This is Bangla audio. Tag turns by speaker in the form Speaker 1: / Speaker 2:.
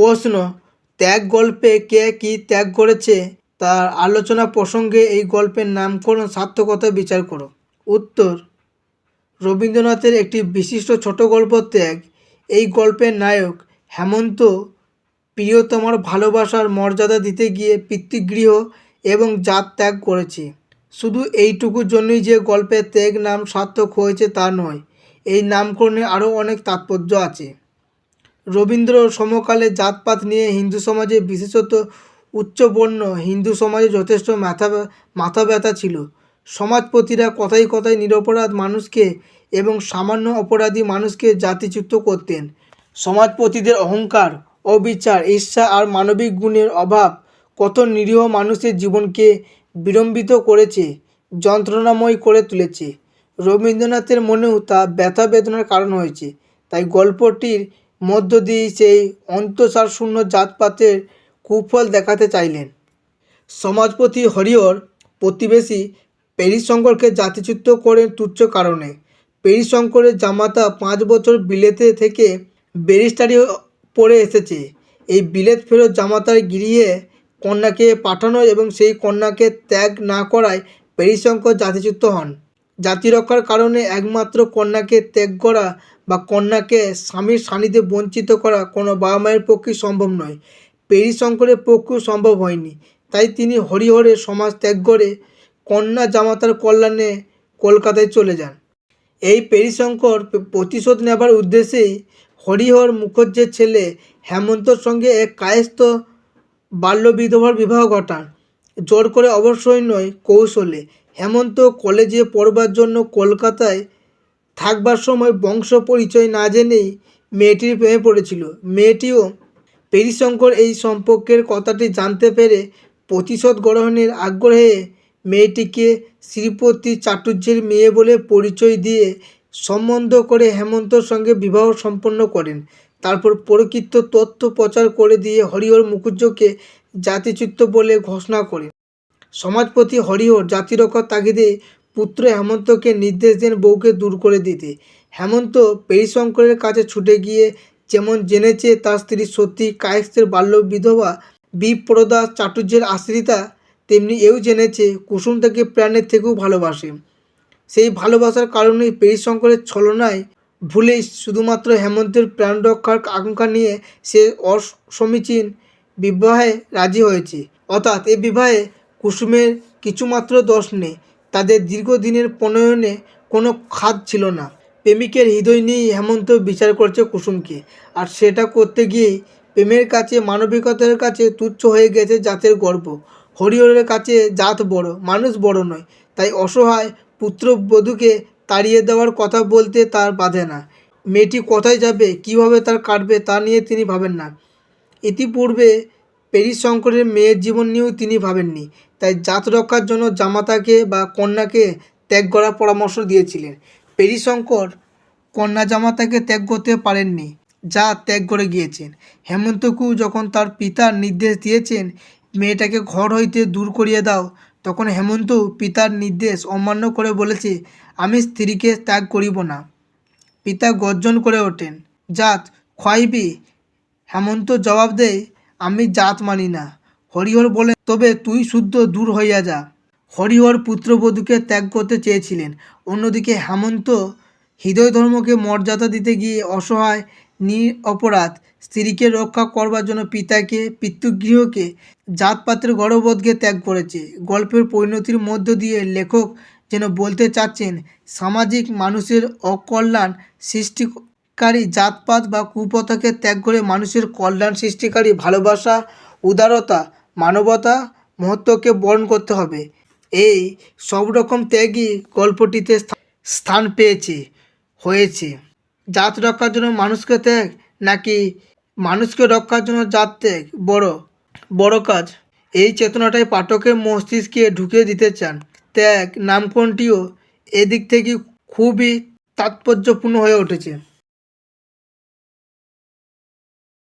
Speaker 1: প্রশ্ন, ত্যাগ গল্পে কে কী ত্যাগ করেছে? তার আলোচনা প্রসঙ্গে এই গল্পের নামকরণ সার্থকতা বিচার করো। উত্তর, রবীন্দ্রনাথের একটি বিশিষ্ট ছোট গল্প ত্যাগ। এই গল্পের নায়ক হেমন্ত প্রিয়তমার ভালোবাসার মর্যাদা দিতে গিয়ে পিতৃগৃহ এবং জাত ত্যাগ করেছে। শুধু এইটুকুর জন্যই যে গল্পের ত্যাগ নাম সার্থক হয়েছে তা নয়, এই নামকরণে আরও অনেক তাৎপর্য আছে। রবীন্দ্র সমকালে জাতপাত নিয়ে হিন্দু সমাজে বিশেষত উচ্চবর্ণ হিন্দু সমাজে যথেষ্ট মাথা মাথা ব্যথা ছিল। সমাজপতিরা কথায় কথায় নিরপরাধ মানুষকে এবং সামান্য অপরাধী মানুষকে জাতিচ্যুত করতেন। সমাজপতিদের অহংকার, অবিচার, ঈর্ষা আর মানবিক গুণের অভাব কত নিরীহ মানুষের জীবনকে বিলম্বিত করেছে, যন্ত্রণাময় করে তুলেছে। রবীন্দ্রনাথের মনেও তা ব্যথা বেদনার কারণ হয়েছে। তাই গল্পটির মধ্য দিয়ে সেই অন্তঃসার শূন্য জাতপাতের কুফল দেখাতে চাইলেন। সমাজপতি হরিহর প্রতিবেশী পেরিশঙ্করকে জাতিচ্যুত করেন তুচ্ছ কারণে। পেরিশঙ্করের জামাতা পাঁচ বছর বিলেতে থেকে ব্যারিস্টারি পড়ে এসেছে। এই বিলেত ফেরত জামাতার গৃহে কন্যাকে পাঠানো এবং সেই কন্যাকে ত্যাগ না করায় পেরিশঙ্কর জাতিচ্যুত হন। জাতি রক্ষার কারণে একমাত্র কন্যাকে ত্যাগ করা বা কন্যাকে স্বামীর সান্নিধ্যে বঞ্চিত করা কোনো বাবা মায়ের পক্ষে সম্ভব নয়। পেরিশঙ্করের পক্ষেও সম্ভব হয়নি। তাই তিনি হরিহরের সমাজ ত্যাগ করে কন্যা জামাতার কল্যাণে কলকাতায় চলে যান। এই পেরিশঙ্কর প্রতিশোধ নেবার উদ্দেশ্যেই হরিহর মুখর্জের ছেলে হেমন্তর সঙ্গে এক কায়স্থ বাল্যবিধবার বিবাহ ঘটান। জোর করে অবশ্যই নয়, কৌশলে। হেমন্ত কলেজে পড়বার জন্য কলকাতায় থাকবার সময় বংশ পরিচয় না জেনেই মেয়েটির প্রেমে পড়েছিল। মেয়েটিও পেরিশঙ্কর এই সম্পর্কের কথাটি জানতে পেরে প্রতিশোধ গ্রহণের আগ্রহে মেয়েটিকে শ্রীপতি চাটুর্যের মেয়ে বলে পরিচয় দিয়ে সম্বন্ধ করে হেমন্তর সঙ্গে বিবাহ সম্পন্ন করেন। তারপর প্রকৃত তথ্য প্রচার করে দিয়ে হরিহর মুখুজ্জকে জাতিচ্যুত বলে ঘোষণা করেন। সমাজপতি হরিহর জাতিরক্ষার তাগিদে পুত্র হেমন্তকে নির্দেশ দেন বউকে দূর করে দিতে। হেমন্ত পেরিশঙ্করের কাছে ছুটে গিয়ে যেমন জেনেছে, তার স্ত্রী সত্যি কায়স্থের বাল্য বিধবা বিপ্রদা চাটুর্যের আশ্রিতা, তেমনি এও জেনেছে কুসুম তাকে প্রাণের থেকেও ভালোবাসে। সেই ভালোবাসার কারণেই পেরিশঙ্করের ছলনায় ভুলেই শুধুমাত্র হেমন্তের প্রাণ রক্ষার আকাঙ্ক্ষা নিয়ে সে অসমীচীন বিবাহে রাজি হয়েছে। অর্থাৎ এ বিবাহে কুসুমের কিছুমাত্র দোষ নেই। তাদের দীর্ঘদিনের প্রণয়নে কোনো খাদ ছিল না। প্রেমিকের হৃদয় নিয়েই হেমন্ত বিচার করছে কুসুমকে। আর সেটা করতে গিয়েই প্রেমের কাছে, মানবিকতার কাছে তুচ্ছ হয়ে গেছে জাতের গর্ব। হরিহরের কাছে জাত বড়, মানুষ বড় নয়। তাই অসহায় পুত্রবধূকে তাড়িয়ে দেওয়ার কথা বলতে তার বাধে না। মেয়েটি কোথায় যাবে, কীভাবে তার কাটবে তা নিয়ে তিনি ভাবেন না। ইতিপূর্বে পেরিশঙ্করের মেয়ের জীবন নিয়েও তিনি ভাবেননি। তাই জাত রক্ষার জন্য জামাতাকে বা কন্যাকে ত্যাগ করার পরামর্শ দিয়েছিলেন। পেরিশঙ্কর কন্যা জামাতাকে ত্যাগ করতে পারেননি, যা ত্যাগ করে গিয়েছেন। হেমন্তকু যখন তার পিতার নির্দেশ দিয়েছেন, মেয়েটাকে ঘর হইতে দূর করিয়ে দাও, তখন হেমন্ত পিতার নির্দেশ অমান্য করে বলেছে, আমি স্ত্রীকে ত্যাগ করিব না। পিতা গর্জন করে ওঠেন জাত খোয়াইবি? হেমন্ত জবাব দেয় আমি জাত মানি না। হরিহর বলে, তবে তুই শুদ্ধ দূর হইয়া যা। হরিহর পুত্রবধূকে ত্যাগ করতে চেয়েছিলেন। অন্যদিকে হেমন্ত হৃদয় ধর্মকে মর্যাদা দিতে গিয়ে অসহায় নি অপরাধ স্ত্রীকে রক্ষা করবার জন্য পিতাকে, পিতৃগৃহকে, জাতপাতের গর্ভবোধকে ত্যাগ করেছে। গল্পের পরিণতির মধ্য দিয়ে লেখক যেন বলতে চাচ্ছেন, সামাজিক মানুষের অকল্যাণ সৃষ্টিকারী জাতপাত বা কুপথাকে ত্যাগ করে মানুষের কল্যাণ সৃষ্টিকারী ভালোবাসা, উদারতা, মানবতা, মহত্বকে বরণ করতে হবে। এই সব রকম ত্যাগই গল্পটিতে স্থান পেয়েছে, হয়েছে। জাত রক্ষার জন্য মানুষকে ত্যাগ নাকি মানুষকে রক্ষার জন্য জাত ত্যাগ? বড় বড় কাজ। এই চেতনাটাই পাঠকের মস্তিষ্কে ঢুকিয়ে দিতে চান। ত্যাগ নামকরণটিও এদিক থেকে খুবই তাৎপর্যপূর্ণ হয়ে উঠেছে।